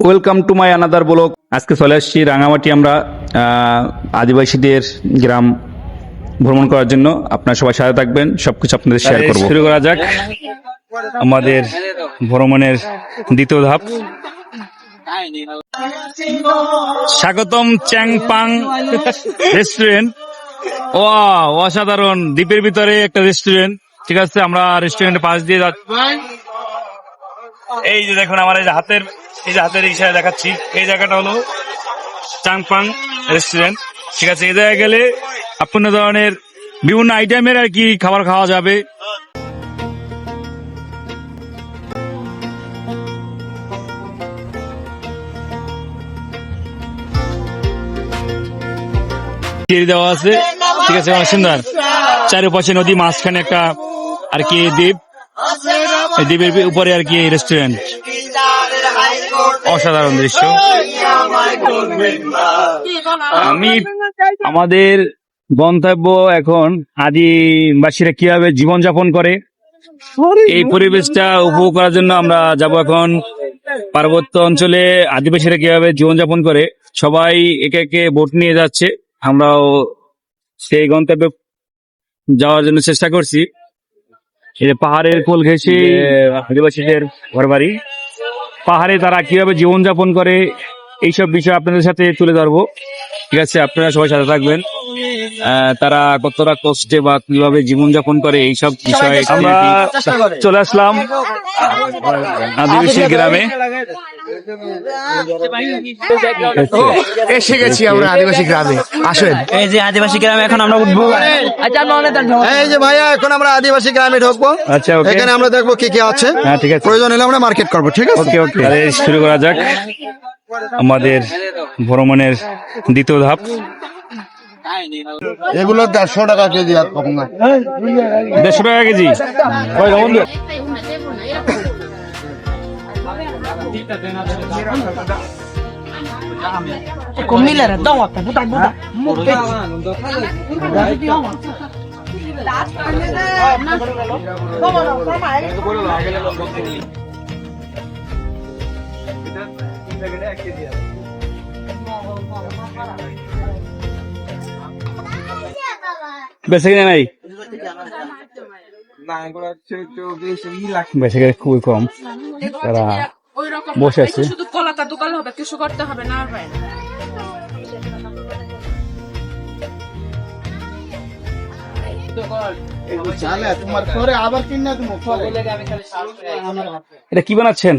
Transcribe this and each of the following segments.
Welcome to my another vlog আজকে চলে আসছি রাঙামাটি আমরা আদিবাসীদের গ্রাম ভ্রমণ করার জন্য। আপনারা সবাই সাথে থাকবেন সবকিছু আপনাদের শেয়ার করব। শুরু করা যাক। আমাদের ভ্রমণের দ্বিতীয় ধাপ। স্বাগতম চ্যাংপাং রেস্টুরেন্ট ও অসাধারণ। দ্বীপের ভিতরে একটা রেস্টুরেন্ট ঠিক আছে আমরা রেস্টুরেন্টের পাশ দিয়ে যাচ্ছি। এই যে দেখুন, আমার এই যে হাতের, এই যে হাতের ইশারা দেখাচ্ছি। এই জায়গাটা হলো চাংপাং রেস্টুরেন্ট ঠিক আছে, এই জায়গায় গেলে বিভিন্ন ধরনের বিভিন্ন আইটেমের আর কি খাবার খাওয়া যাবে। দেওয়া আছে। ঠিক আছে অনেক সুন্দর। চারিপাশে নদী, মাঝখানে একটা আর কি দ্বীপ। দ্বীপের উপরে আর কি রেস্টুরেন্ট অসাধারণ দৃশ্য। আমি আমাদের গন্তব্য এখন আদিবাসীরা কীভাবে জীবনযাপন করে, এই পরিবেশটা উপভোগ করার জন্য আমরা যাব এখন পার্বত্য অঞ্চলে আদিবাসীরা কীভাবে জীবনযাপন করে, সবাই একে একে বোট নিয়ে যাচ্ছে। আমরাও সেই গন্তব্যে যাওয়ার জন্য চেষ্টা করছি। এই পাহাড়ের কোল ঘেঁষে আদিবাসীদের ঘরবাড়ি। পাহাড়ে তারা কীভাবে জীবনযাপন করে এইসব বিষয় আপনাদের সাথে তুলে ধরবো। ঠিক আছে আপনারা সবাই সাথে থাকবেন। আহ, তারা কতটা কষ্টে বা কীভাবে জীবনযাপন করে এইসব বিষয়ে আমরা চলে আসলাম। আদিবাসী গ্রামে? এসে গেছি আমরা আদিবাসী গ্রামে। আসেন। এই যে আদিবাসী গ্রামে এখন আমরা উঠবো। এই যে ভাইয়া এখন আমরা আদিবাসী গ্রামে ঢুকবো। আচ্ছা এখানে আমরা দেখব কি কি আছে। হ্যাঁ ঠিক আছে। প্রয়োজন হলে আমরা মার্কেট করব ঠিক আছে? ওকে ওকে। তাহলে শুরু করা যাক। আমাদের ভ্রমণের দ্বিতীয় ধাপ। এগুলো দেড়শো টাকা কেজি আর কম না। দেড়শো টাকা কেজি। Comila toma, puta puta. বেঁচে কিনে নাই কিনে খুবই কম তারা ওই রকম বসে আছে। শুধু কলাটা দোকান হবে কিছু করতে হবে না ভাই তোমার পরে আবার কিনা তুমি এটা কি বানাচ্ছেন?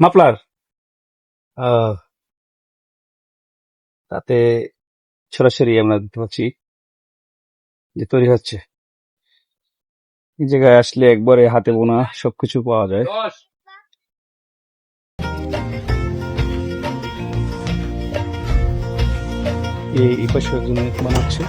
মাপলার তাতে সরাসরি আমরা দেখতে পাচ্ছি যে তৈরি হচ্ছে। এই জায়গায় আসলে একবারে হাতে বোনা সবকিছু পাওয়া যায়। এই পাশে একজন বানাচ্ছে।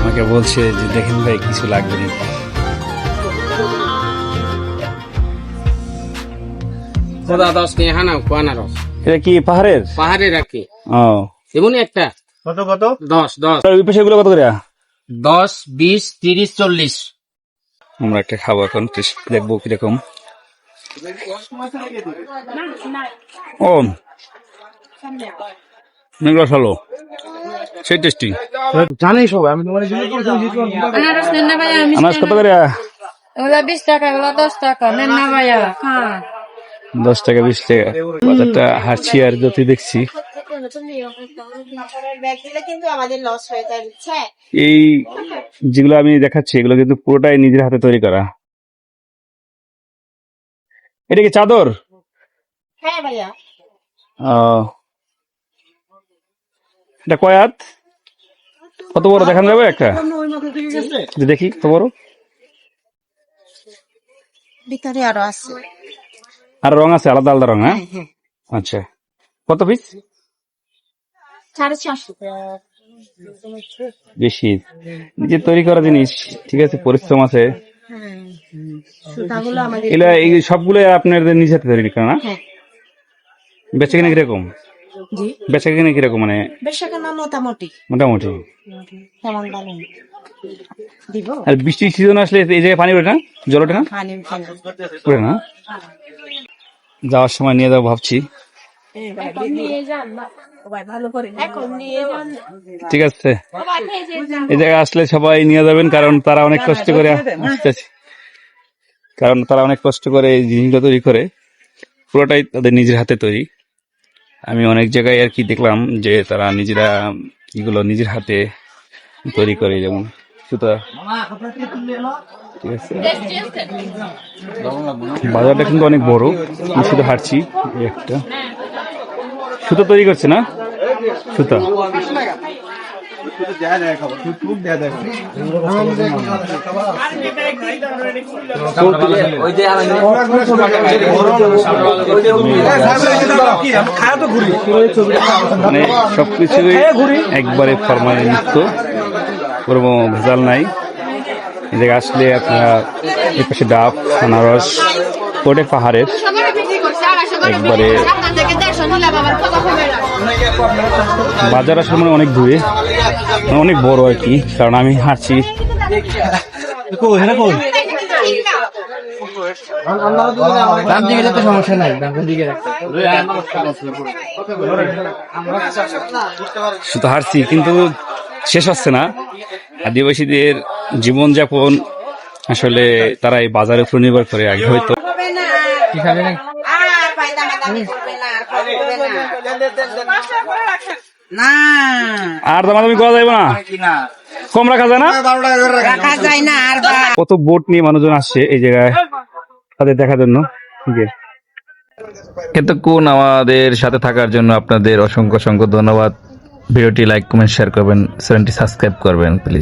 আমাকে বলছে যে দেখেন ভাই কিছু লাগবে খোদা দশ কে হানা আনারস এটা কি পাহাড়ের? পাহাড়ে রাখি ও। এমনি একটা? কত কত? দশ দশ। আর ওই পাশে এগুলো কত করে? দশ বিশ তিরিশ চল্লিশ। আমরা একটা খাব এখন দেখব কীরকম। ও সেই টেস্টি জানি সবাই আমি তোমার আনারস নেন না ভাইয়া আনাজ কত করে? ওগুলা বিশ টাকা ওগুলা দশ টাকা নেন না ভাইয়া হ্যাঁ। দশ টাকা বিশ টাকা। হাঁটছি আর যত দেখছি। হয়ে এই যেগুলো আমি দেখাচ্ছি এগুলো কিন্তু পুরোটাই নিজের হাতে তৈরি করা। এটা কি চাদর? হ্যাঁ ভাইয়া। এটা কয়াত কত বড়? দেখানো যাবে একটা? দেখি কত বড়? ভিতরে আরও আছে। আর রং আছে আলাদা আলাদা রং হ্যাঁ? আচ্ছা। কত পিস বেশি। নিজে তৈরি করা জিনিস ঠিক আছে পরিশ্রম আছে। এগুলা এই সবগুলো আপনাদের নিজে হাতে তৈরি করা না? হ্যাঁ। বেচে কিনা কীরকম? জি। বেচা কিনে কীরকম মানে? কেনা মোটামুটি। আর বৃষ্টির সিজন আসলে এই জায়গায় পানি ওঠে না? জল ওঠে না। ওঠে না? যাওয়ার সময় নিয়ে যাব ভাবছি। ঠিক আছে। এই জায়গায় আসলে সবাই নিয়ে যাবেন কারণ তারা অনেক কষ্ট করে আসতেছে কারণ তারা অনেক কষ্ট করে এই জিনিসগুলো তৈরি করে। পুরোটাই তাদের নিজের হাতে তৈরি। আমি অনেক জায়গায় আর কি দেখলাম যে তারা নিজেরা এগুলো নিজের হাতে তৈরি করে যেমন সুতা। ঠিক আছে। বাজারটা কিন্তু অনেক বড় আমি শুধু হাঁটছি একটা। সুতো তৈরি করছে না? সুতো। মানে একবারে ফরমালি মুক্ত কোনো ভেজাল নাই। জায়গায় আসলে আপনারা এই পাশে ডাব, আনারস ওটা পাহাড়ের। একবারে বাজার আসলে মানে অনেক দূরে মানে অনেক বড় আর কি কারণ আমি হাঁটছি। ডান দিকে যেতে সমস্যা নাই দিকে শুধু হারছি কিন্তু শেষ হচ্ছে না। আদিবাসীদের জীবনযাপন আসলে তারা এই বাজারের উপর নির্ভর করে আগে হয়তো। কি খাবে না আর দামাদামি করা যাবে না? কম রাখা যায় না? রাখা যায় না আর কত বোট নিয়ে মানুষজন আসছে এই জায়গায়। তাদের দেখার জন্য। আছে এতক্ষণ আমাদের সাথে থাকার জন্য আপনাদের অসংখ্য অসংখ্য ধন্যবাদ। ভিডিওটি লাইক কমেন্ট শেয়ার করবেন। চ্যানেলটি সাবস্ক্রাইব করবেন প্লিজ